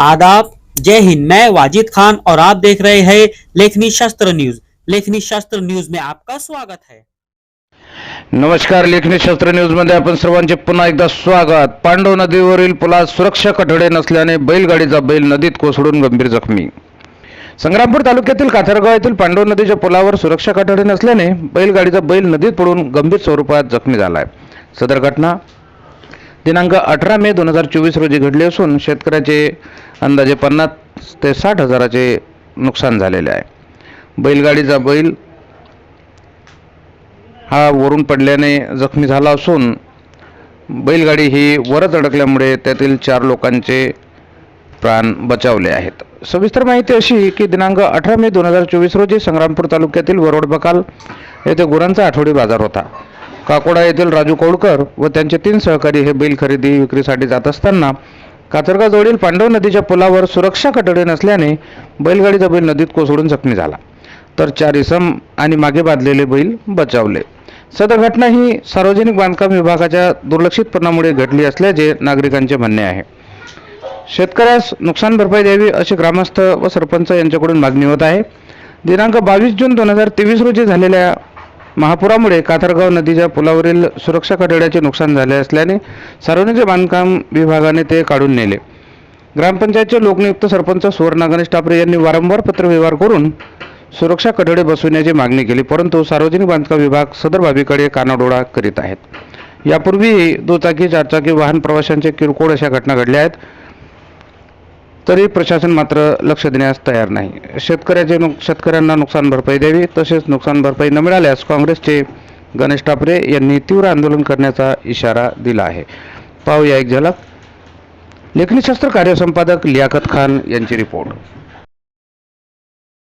आदाब। जय हिंद। मैं वाजिद खान और आप देख रहे हैं लेखनी शास्त्र न्यूज। लेखनी शास्त्र न्यूज में आपका स्वागत है। नमस्कार लेखनी शास्त्र न्यूजमध्ये आपण सर्वांचे पुन्हा एकदा स्वागत. पांडव नदीवरील पुलात सुरक्षा कठडे नसल्याने बैलगाडीचा बैल नदीत कोसळून गंभीर जखमी. संग्रामपूर तालुक्यातील काथरगाव येथील पांडव नदीच्या पुलावर सुरक्षा कठडे नसल्याने बैलगाडीचा बैल नदीत पडून गंभीर स्वरूपात जखमी झालाय. सदर घटना दिनांक अठरा मे दोन हजार चोवीस रोजी घडले असून शेतकऱ्याचे अंदाजे पन्नास ते साठ हजाराचे नुकसान झालेले आहे. बैलगाडीचा बैल हा वरून पडल्याने जखमी झाला असून बैलगाडी ही वरच अडकल्यामुळे त्यातील चार लोकांचे प्राण बचावले आहेत. सविस्तर माहिती अशी की दिनांक अठरा मे दोन हजार चोवीस रोजी संग्रामपूर तालुक्यातील वरोड बकाल येथे गुरांचा आठवडी बाजार होता. काकोडा येथील राजू कौडकर व त्यांचे तीन सहकारी हे बैल खरेदी विक्रीसाठी जात असताना कातरगाजवळील पांडव नदीच्या पुलावर सुरक्षा कठडे नसल्याने बैलगाडीचा बैल नदीत कोसळून जखमी झाला. तर चार इसम आणि मागे बांधलेले बैल बचावले. सदर घटना ही सार्वजनिक बांधकाम विभागाच्या दुर्लक्षितपणामुळे घडली असल्याचे नागरिकांचे म्हणणे आहे. शेतकऱ्यास नुकसान भरपाई द्यावी अशी ग्रामस्थ व सरपंच यांच्याकडून मागणी होत आहे. दिनांक बावीस जून दोन हजार तेवीस रोजी झालेल्या महापुरामुळे काथरगाव नदीच्या पुलावरील सुरक्षा कठड्याचे नुकसान झाले असल्याने सार्वजनिक बांधकाम विभागाने ते काढून नेले. ग्रामपंचायतचे लोकनियुक्त सरपंच सुवर्ण गणेश टापरे यांनी वारंवार पत्रव्यवहार करून सुरक्षा कठडे बसविण्याची मागणी केली परंतु सार्वजनिक बांधकाम विभाग सदर बाबीकडे कानाडोळा करीत आहेत. यापूर्वीही दुचाकी चारचाकी वाहन प्रवाशांचे किरकोळ अशा घटना घडल्या आहेत. तरी प्रशासन मात्र लक्ष देण्यास तयार नाही. शेतकऱ्याचे नुक शेतकऱ्यांना नुकसान भरपाई द्यावी तसेच नुकसान भरपाई न मिळाल्यास काँग्रेसचे गणेश टापरे यांनी तीव्र आंदोलन करण्याचा इशारा दिला आहे. पाहूया एक झलक. लेखनीशास्त्र कार्यसंपादक लियाकत खान यांची रिपोर्ट.